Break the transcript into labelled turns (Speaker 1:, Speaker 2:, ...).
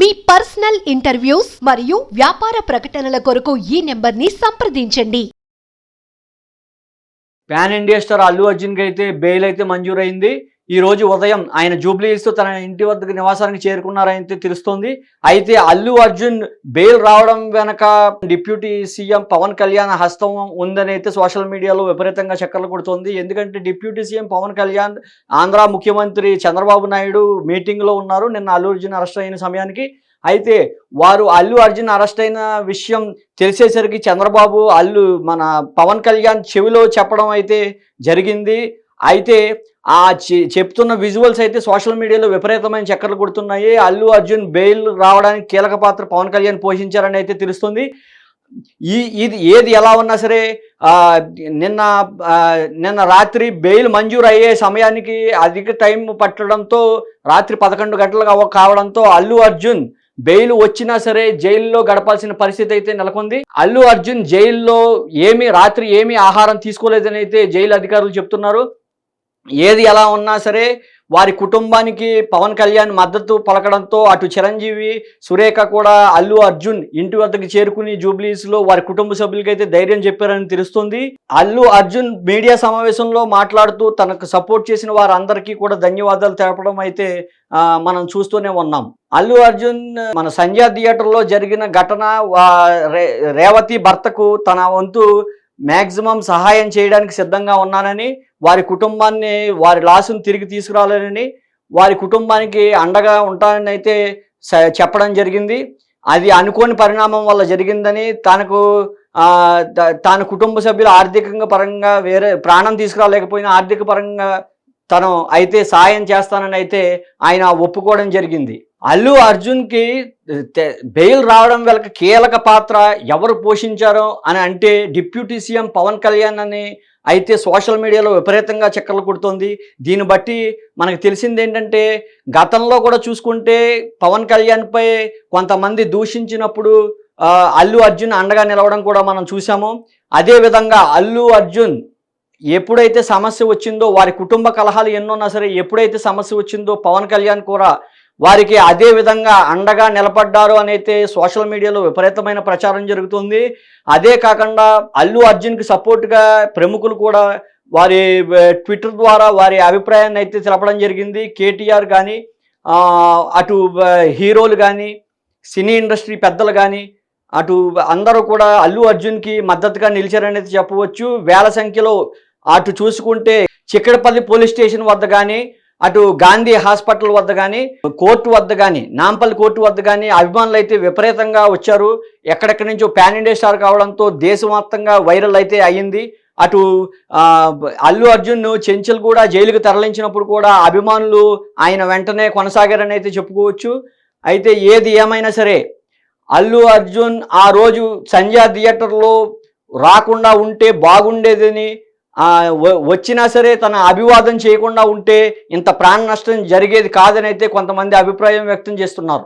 Speaker 1: మీ personal interviews మరియు వ్యాపార ప్రకటనల కొరకు ఈ నెంబర్ని సంప్రదించండి.
Speaker 2: పాన్ ఇండియా స్టార్ అల్లు అర్జున్కి అయితే బెయిల్ అయితే మంజూరైంది. ఈ రోజు ఉదయం ఆయన జూబ్లీస్ తన ఇంటి వద్దకు నివాసానికి చేరుకున్నారైతే తెలుస్తోంది. అయితే అల్లు అర్జున్ బెయిల్ రావడం వెనక డిప్యూటీ సీఎం పవన్ కళ్యాణ్ హస్తం ఉందని అయితే సోషల్ మీడియాలో విపరీతంగా చక్కర్లు కొడుతోంది. ఎందుకంటే డిప్యూటీ సీఎం పవన్ కళ్యాణ్ ఆంధ్ర ముఖ్యమంత్రి చంద్రబాబు నాయుడు మీటింగ్లో ఉన్నారు. నిన్న అల్లు అర్జున్ అరెస్ట్ అయిన సమయానికి. అయితే వారు అల్లు అర్జున్ అరెస్ట్ అయిన విషయం తెలిసేసరికి చంద్రబాబు అల్లు మన పవన్ కళ్యాణ్ చెవిలో చెప్పడం అయితే జరిగింది. అయితే ఆ చె- చెప్తున్న విజువల్స్ అయితే సోషల్ మీడియాలో విపరీతమైన చక్కర్లు కొడుతున్నాయి. అల్లు అర్జున్ బెయిల్ రావడానికి కీలక పాత్ర పవన్ కళ్యాణ్ పోషించారని అయితే తెలుస్తుంది. ఈ ఇది ఏది ఎలా ఉన్నా సరే నిన్న నిన్న రాత్రి బెయిల్ మంజూరు అయ్యే సమయానికి అధిక టైం పట్టడంతో రాత్రి పదకొండు గంటలు కావడంతో అల్లు అర్జున్ బెయిల్ వచ్చినా సరే జైల్లో గడపాల్సిన పరిస్థితి అయితే నెలకొంది. అల్లు అర్జున్ జైల్లో ఏమి రాత్రి ఏమీ ఆహారం తీసుకోలేదని అయితే జైలు అధికారులు చెప్తున్నారు. ఏది ఎలా ఉన్నా సరే వారి కుటుంబానికి పవన్ కళ్యాణ్ మద్దతు పలకడంతో అటు చిరంజీవి సురేఖ కూడా అల్లు అర్జున్ ఇంటి వద్దకు చేరుకుని జూబ్లీస్లో వారి కుటుంబ సభ్యులకైతే ధైర్యం చెప్పారని తెలుస్తుంది. అల్లు అర్జున్ మీడియా సమావేశంలో మాట్లాడుతూ తనకు సపోర్ట్ చేసిన వారందరికీ కూడా ధన్యవాదాలు తెలపడం అయితే మనం చూస్తూనే ఉన్నాం. అల్లు అర్జున్ మన సంధ్యా థియేటర్లో జరిగిన ఘటన రేవతి భర్తకు తన వంతు మ్యాక్సిమం సహాయం చేయడానికి సిద్ధంగా ఉన్నానని వారి కుటుంబాన్ని వారి లాసును తిరిగి తీసుకురావాలని వారి కుటుంబానికి అండగా ఉంటానని అయితే స- చెప్పడం జరిగింది. అది అనుకోని పరిణామం వల్ల జరిగిందని తనకు తన తాను కుటుంబ సభ్యులు ఆర్థికంగా పరంగా వేరే ప్రాణం తీసుకురాలేకపోయినా ఆర్థిక పరంగా తను అయితే సాయం చేస్తానని అయితే ఆయన ఒప్పుకోవడం జరిగింది. అల్లు అర్జున్కి బెయిల్ రావడం వెనక కీలక పాత్ర ఎవరు పోషించారో అని అంటే డిప్యూటీ సీఎం పవన్ కళ్యాణ్ అని అయితే సోషల్ మీడియాలో విపరీతంగా చక్కర్లు కొడుతుంది. దీన్ని బట్టి మనకు తెలిసింది ఏంటంటే గతంలో కూడా చూసుకుంటే పవన్ కళ్యాణ్పై కొంతమంది దూషించినప్పుడు అల్లు అర్జున్ అండగా నిలవడం కూడా మనం చూసాము అదేవిధంగా అల్లు అర్జున్ ఎప్పుడైతే సమస్య వచ్చిందో వారి కుటుంబ కలహాలు ఎన్నున్నా సరే ఎప్పుడైతే సమస్య వచ్చిందో పవన్ కళ్యాణ్ కూడా వారికి అదే విధంగా అండగా నిలబడ్డారు అనైతే సోషల్ మీడియాలో విపరీతమైన ప్రచారం జరుగుతుంది. అదే కాకుండా అల్లు అర్జున్కి సపోర్ట్గా ప్రముఖులు కూడా వారి ట్విట్టర్ ద్వారా వారి అభిప్రాయాన్ని అయితే తెలపడం జరిగింది. కేటీఆర్ కానీ అటు హీరోలు కానీ సినీ ఇండస్ట్రీ పెద్దలు కానీ అటు అందరూ కూడా అల్లు అర్జున్కి మద్దతుగా నిలిచారనేది చెప్పవచ్చు. వేల సంఖ్యలో అటు చూసుకుంటే చిక్కడపల్లి పోలీస్ స్టేషన్ వద్ద కానీ అటు గాంధీ హాస్పిటల్ వద్ద కానీ కోర్టు వద్ద కానీ నాంపల్లి కోర్టు వద్ద కానీ అభిమానులు అయితే విపరీతంగా వచ్చారు. ఎక్కడెక్కడి నుంచో పాన్ ఇండియా స్టార్ కావడంతో దేశవ్యాప్తంగా వైరల్ అయితే అయ్యింది. అటు అల్లు అర్జున్ చెంచల్ కూడా జైలుకు తరలించినప్పుడు కూడా అభిమానులు ఆయన వెంటనే కొనసాగారని అయితే చెప్పుకోవచ్చు. అయితే ఏది ఏమైనా సరే అల్లు అర్జున్ ఆ రోజు సంధ్యా థియేటర్లో రాకుండా ఉంటే బాగుండేదని వచ్చినా సరే తన అభివాదం చేయకుండా ఉంటే ఇంత ప్రాణ నష్టం జరిగేది కాదని అయితే కొంతమంది అభిప్రాయం వ్యక్తం చేస్తున్నారు.